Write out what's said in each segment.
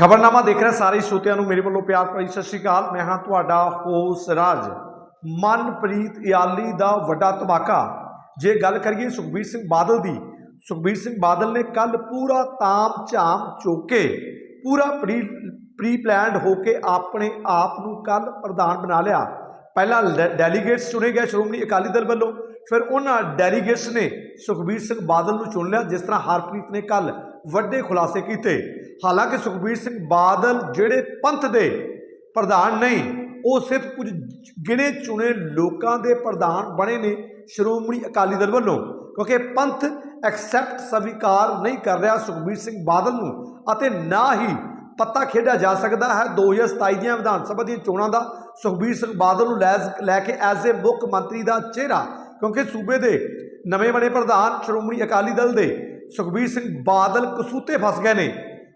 ਖਬਰਨਾਮਾ ਦੇਖ ਰਹੇ ਸਾਰੇ ਸਰੋਤਿਆਂ ਨੂੰ ਮੇਰੇ ਵੱਲੋਂ ਪਿਆਰ ਭਰੀ ਸਤਿ ਸ਼੍ਰੀ ਅਕਾਲ। ਮੈਂ ਹਾਂ ਤੁਹਾਡਾ ਹੋਸ ਰਾਜ। ਮਨਪ੍ਰੀਤ ਇਆਲੀ ਦਾ ਵੱਡਾ ਧਮਾਕਾ। ਜੇ ਗੱਲ ਕਰੀਏ ਸੁਖਬੀਰ ਸਿੰਘ ਬਾਦਲ ਦੀ, ਸੁਖਬੀਰ ਸਿੰਘ ਬਾਦਲ ਨੇ ਕੱਲ ਪੂਰਾ ਤਾਮ ਝਾਮ ਚੋਕੇ ਪੂਰਾ ਪ੍ਰੀ ਪ੍ਰੀ ਪਲਾਨਡ ਹੋ ਕੇ ਆਪਣੇ ਆਪ ਨੂੰ ਕੱਲ ਪ੍ਰਧਾਨ ਬਣਾ ਲਿਆ। ਪਹਿਲਾਂ ਡੈ- ਡੈਲੀਗੇਟਸ ਚੁਣੇ ਗਏ ਸ਼੍ਰੋਮਣੀ ਅਕਾਲੀ ਦਲ ਵੱਲੋਂ, ਫਿਰ ਉਹਨਾਂ ਡੈਲੀਗੇਟਸ ਨੇ ਸੁਖਬੀਰ ਸਿੰਘ ਬਾਦਲ ਨੂੰ ਚੁਣ ਲਿਆ, ਜਿਸ ਤਰ੍ਹਾਂ ਹਰਪ੍ਰੀਤ ਨੇ ਕੱਲ ਵੱਡੇ ਖੁਲਾਸੇ ਕੀਤੇ। ਹਾਲਾਂਕਿ ਸੁਖਬੀਰ ਸਿੰਘ ਬਾਦਲ ਜਿਹੜੇ ਪੰਥ ਦੇ ਪ੍ਰਧਾਨ ਨਹੀਂ ਉਹ ਸਿਰਫ ਕੁਝ ਗਿਣੇ ਚੁਣੇ ਲੋਕਾਂ ਦੇ ਪ੍ਰਧਾਨ ਬਣੇ ਨੇ ਸ਼੍ਰੋਮਣੀ ਅਕਾਲੀ ਦਲ ਵੱਲੋਂ, ਕਿਉਂਕਿ ਪੰਥ ਐਕਸੈਪਟ ਸਵੀਕਾਰ ਨਹੀਂ ਕਰ ਰਿਹਾ ਸੁਖਬੀਰ ਸਿੰਘ ਬਾਦਲ ਨੂੰ ਅਤੇ ਨਾ ਹੀ ਪੱਤਾ ਖੇਡਿਆ ਜਾ ਸਕਦਾ ਹੈ। 2027 ਦੀਆਂ ਵਿਧਾਨ ਸਭਾ ਦੀਆਂ ਚੋਣਾਂ ਦਾ ਸੁਖਬੀਰ ਸਿੰਘ ਬਾਦਲ ਨੂੰ ਲੈ ਲੈ ਕੇ ਐਜ਼ ਏ ਮੁੱਖ ਮੰਤਰੀ ਦਾ ਚਿਹਰਾ, ਕਿਉਂਕਿ ਸੂਬੇ ਦੇ ਨਵੇਂ ਬਣੇ ਪ੍ਰਧਾਨ ਸ਼੍ਰੋਮਣੀ ਅਕਾਲੀ ਦਲ ਦੇ ਸੁਖਬੀਰ ਸਿੰਘ ਬਾਦਲ ਕਸੂਤੇ ਫਸ ਗਏ ਨੇ।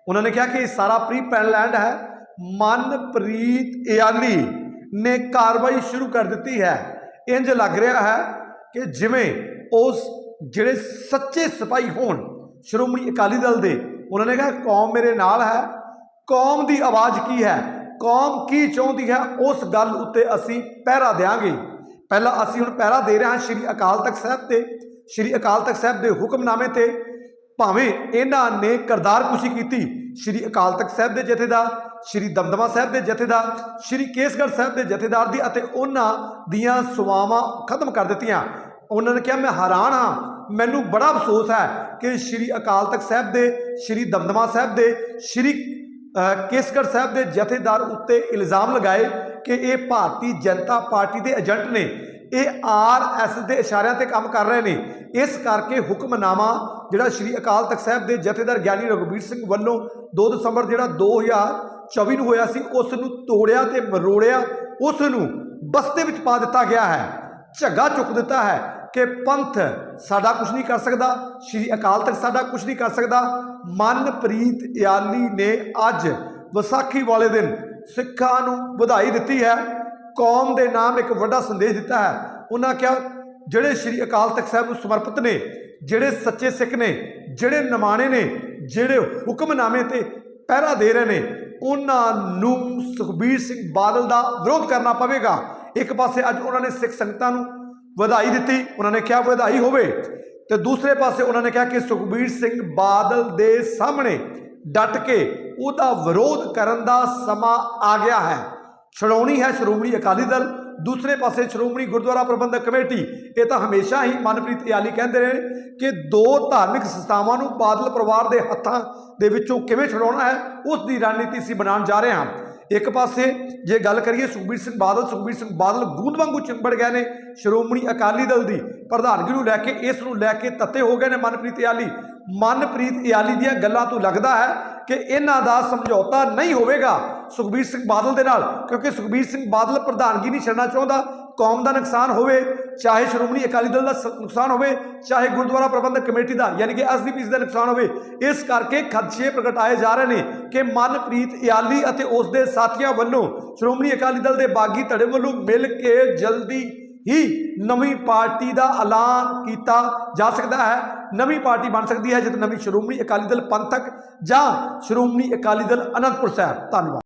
ਉਹਨਾਂ ਨੇ ਕਿਹਾ ਕਿ ਇਹ ਸਾਰਾ ਪ੍ਰੀ ਪਲਾਨਡ ਹੈ। ਮਨਪ੍ਰੀਤ ਇਆਲੀ ਨੇ ਕਾਰਵਾਈ ਸ਼ੁਰੂ ਕਰ ਦਿੱਤੀ ਹੈ। ਇੰਜ ਲੱਗ ਰਿਹਾ ਹੈ ਕਿ ਜਿਵੇਂ ਉਸ ਜਿਹੜੇ ਸੱਚੇ ਸਿਪਾਹੀ ਹੋਣ, ਸ਼੍ਰੋਮਣੀ ਅਕਾਲੀ ਦਲ ਦੇ, ਉਹਨਾਂ ਨੇ ਕਿਹਾ, ਕੌਮ ਮੇਰੇ ਨਾਲ ਹੈ। ਕੌਮ ਦੀ ਆਵਾਜ਼ ਕੀ ਹੈ? ਕੌਮ ਕੀ ਚਾਹੁੰਦੀ ਹੈ? ਉਸ ਗੱਲ ਉੱਤੇ ਅਸੀਂ ਪਹਿਰਾ ਦੇਾਂਗੇ ਪਹਿਲਾਂ ਅਸੀਂ ਹੁਣ ਪਹਿਰਾ ਦੇ ਰਹੇ ਹਾਂ ਸ਼੍ਰੀ ਅਕਾਲ ਤਖਤ ਸਾਹਿਬ ਤੇ। ਸ਼੍ਰੀ ਅਕਾਲ ਤਖਤ ਸਾਹਿਬ ਦੇ ਹੁਕਮਨਾਮੇ ਤੇ ਭਾਵੇਂ ਇਹਨਾਂ ਨੇ ਕਰਦਾਰ ਕੁਸ਼ੀ ਕੀਤੀ ਸ਼੍ਰੀ ਅਕਾਲ ਤਖਤ ਸਾਹਿਬ ਦੇ ਜਥੇਦਾਰ, ਸ਼੍ਰੀ ਦਮਦਮਾ ਸਾਹਿਬ ਦੇ ਜਥੇਦਾਰ, ਸ਼੍ਰੀ ਕੇਸਗੜ੍ਹ ਸਾਹਿਬ ਦੇ ਜਥੇਦਾਰ ਦੀ ਅਤੇ ਉਹਨਾਂ ਦੀਆਂ ਸੁਆਵਾਂ ਖਤਮ ਕਰ ਦਿੱਤੀਆਂ। ਉਹਨਾਂ ਨੇ ਕਿਹਾ, ਮੈਂ ਹੈਰਾਨ ਹਾਂ। ਮੈਨੂੰ ਬੜਾ ਅਫਸੋਸ ਹੈ ਕਿ ਸ਼੍ਰੀ ਅਕਾਲ ਤਖਤ ਸਾਹਿਬ ਦੇ, ਸ਼੍ਰੀ ਦਮਦਮਾ ਸਾਹਿਬ ਦੇ, ਸ਼੍ਰੀ ਕੇਸਗੜ੍ਹ ਸਾਹਿਬ ਦੇ ਜਥੇਦਾਰ ਉੱਤੇ ਇਲਜ਼ਾਮ ਲਗਾਏ ਕਿ ਇਹ ਭਾਰਤੀ ਜਨਤਾ ਪਾਰਟੀ ਦੇ ਏਜੰਟ ਨੇ। ਇਹ ਆਰ ਆਰਐਸ ਦੇ ਇਸ਼ਾਰਿਆਂ ਤੇ ਕੰਮ ਕਰ ਰਹੇ ਨੇ। ਇਸ ਕਰਕੇ ਹੁਕਮਨਾਮਾ ਜਿਹੜਾ ਸ਼੍ਰੀ ਅਕਾਲ ਤਖਤ ਸਾਹਿਬ ਦੇ ਜਥੇਦਾਰ ਗਿਆਨੀ ਰਘੁਬੀਰ ਸਿੰਘ ਵੱਲੋਂ 2 ਦਸੰਬਰ ਜਿਹੜਾ 2024 ਨੂੰ ਹੋਇਆ ਸੀ, ਉਸ ਨੂੰ ਤੋੜਿਆ ਤੇ ਮਰੋੜਿਆ, ਉਸ ਨੂੰ ਬਸਤੇ ਵਿੱਚ ਪਾ ਦਿੱਤਾ ਗਿਆ ਹੈ। ਝੱਗਾ ਚੁੱਕ ਦਿੱਤਾ ਹੈ ਕਿ ਪੰਥ ਸਾਡਾ ਕੁਝ ਨਹੀਂ ਕਰ ਸਕਦਾ, ਸ਼੍ਰੀ ਅਕਾਲ ਤਖਤ ਸਾਡਾ ਕੁਝ ਨਹੀਂ ਕਰ ਸਕਦਾ। ਮਨਪ੍ਰੀਤ ਇਆਲੀ ਨੇ ਅੱਜ ਵਿਸਾਖੀ ਵਾਲੇ ਦਿਨ ਸਿੱਖਾਂ ਨੂੰ ਵਧਾਈ ਦਿੱਤੀ ਹੈ। ਕੌਮ ਦੇ ਨਾਮ ਇੱਕ ਵੱਡਾ ਸੰਦੇਸ਼ ਦਿੱਤਾ ਹੈ। ਉਹਨਾਂ ਕਿਹਾ, ਜਿਹੜੇ ਸ਼੍ਰੀ ਅਕਾਲ ਤਖਤ ਸਾਹਿਬ ਨੂੰ ਸਮਰਪਿਤ ਨੇ, ਜਿਹੜੇ ਸੱਚੇ ਸਿੱਖ ਨੇ, ਜਿਹੜੇ ਨਿਮਾਣੇ ਨੇ, ਜਿਹੜੇ ਹੁਕਮਨਾਮੇ ਤੇ ਪਹਿਰਾ ਦੇ ਰਹੇ ਨੇ, ਉਹਨਾਂ ਨੂੰ ਸੁਖਬੀਰ ਸਿੰਘ ਬਾਦਲ ਦਾ ਵਿਰੋਧ ਕਰਨਾ ਪਵੇਗਾ। ਇੱਕ ਪਾਸੇ ਅੱਜ ਉਹਨਾਂ ਨੇ ਸਿੱਖ ਸੰਗਤਾਂ ਨੂੰ ਵਧਾਈ ਦਿੱਤੀ, ਉਹਨਾਂ ਨੇ ਕਿਹਾ ਵਧਾਈ ਹੋਵੇ, ਤੇ ਦੂਸਰੇ ਪਾਸੇ ਉਹਨਾਂ ਨੇ ਕਿਹਾ ਕਿ ਸੁਖਬੀਰ ਸਿੰਘ ਬਾਦਲ ਦੇ ਸਾਹਮਣੇ ਡਟ ਕੇ ਉਹਦਾ ਵਿਰੋਧ ਕਰਨ ਦਾ ਸਮਾਂ ਆ ਗਿਆ ਹੈ। ਛਡਾਉਣੀ ਹੈ ਸ਼੍ਰੋਮਣੀ ਅਕਾਲੀ ਦਲ, ਦੂਸਰੇ ਪਾਸੇ ਸ਼੍ਰੋਮਣੀ ਗੁਰਦੁਆਰਾ ਪ੍ਰਬੰਧਕ ਕਮੇਟੀ। ਇਹ ਤਾਂ ਹਮੇਸ਼ਾ ਹੀ ਮਨਪ੍ਰੀਤ ਇਆਲੀ ਕਹਿੰਦੇ ਨੇ ਕਿ ਦੋ ਧਾਰਮਿਕ ਸੰਸਥਾਵਾਂ ਨੂੰ ਬਾਦਲ ਪਰਿਵਾਰ ਦੇ ਹੱਥਾਂ ਦੇ ਵਿੱਚੋਂ ਕਿਵੇਂ ਛਡਾਉਣਾ ਹੈ, ਉਸ ਦੀ ਰਣਨੀਤੀ ਸੀ ਬਣਾਉਣ ਜਾ ਰਹੇ ਹਾਂ। ਇੱਕ ਪਾਸੇ ਜੇ ਗੱਲ ਕਰੀਏ ਸੁਖਬੀਰ ਸਿੰਘ ਬਾਦਲ, ਸੁਖਬੀਰ ਸਿੰਘ ਬਾਦਲ ਗੂੰਦ ਵਾਂਗੂ ਚਿੰਬੜ ਗਏ ਨੇ ਸ਼੍ਰੋਮਣੀ ਅਕਾਲੀ ਦਲ ਦੀ। ਪ੍ਰਧਾਨਗੀ ਨੂੰ ਲੈ ਕੇ, ਇਸ ਨੂੰ ਲੈ ਕੇ ਤੱਤੇ ਹੋ ਗਏ ਨੇ ਮਨਪ੍ਰੀਤ ਇਆਲੀ। ਮਨਪ੍ਰੀਤ ਇਆਲੀ ਦੀਆਂ ਗੱਲਾਂ ਤੋਂ ਲੱਗਦਾ ਹੈ ਕਿ ਇਹਨਾਂ ਦਾ ਸਮਝੌਤਾ ਨਹੀਂ ਹੋਵੇਗਾ। ਸੁਖਬੀਰ ਸਿੰਘ ਬਾਦਲ ਦੇ ਨਾਲ, ਕਿਉਂਕਿ ਸੁਖਬੀਰ ਸਿੰਘ ਬਾਦਲ ਪ੍ਰਧਾਨਗੀ ਨਹੀਂ ਛੱਡਣਾ ਚਾਹੁੰਦਾ। ਕੌਮ ਦਾ ਨੁਕਸਾਨ ਹੋਵੇ, ਚਾਹੇ ਸ਼੍ਰੋਮਣੀ ਅਕਾਲੀ ਦਲ ਦਾ ਸ- ਨੁਕਸਾਨ ਹੋਵੇ, ਚਾਹੇ ਗੁਰਦੁਆਰਾ ਪ੍ਰਬੰਧਕ ਕਮੇਟੀ ਦਾ, ਯਾਨੀ ਕਿ ਐਸਡੀਪੀ ਦਾ ਨੁਕਸਾਨ ਹੋਵੇ, ਇਸ ਕਰਕੇ ਖਦਸ਼ੇ ਪ੍ਰਗਟਾਏ ਜਾ ਰਹੇ ਨੇ ਕਿ ਮਨਪ੍ਰੀਤ ਇਆਲੀ ਅਤੇ ਉਸ ਦੇ ਸਾਥੀਆਂ ਵੱਲੋਂ ਸ਼੍ਰੋਮਣੀ ਅਕਾਲੀ ਦਲ ਦੇ ਬਾਗੀ ਧੜੇ ਵੱਲੋਂ ਮਿਲ ਕੇ ਜਲਦੀ ਹੀ ਨਵੀਂ ਪਾਰਟੀ ਦਾ ਐਲਾਨ ਕੀਤਾ ਜਾ ਸਕਦਾ ਹੈ। ਨਵੀਂ ਪਾਰਟੀ ਬਣ ਸਕਦੀ ਹੈ ਜਦ ਨਵੀਂ ਸ਼੍ਰੋਮਣੀ ਅਕਾਲੀ ਦਲ ਪੰਥਕ ਜਾਂ ਸ਼੍ਰੋਮਣੀ ਅਕਾਲੀ ਦਲ ਅਨੰਦਪੁਰ ਸਾਹਿਬ। ਧੰਨਵਾਦ।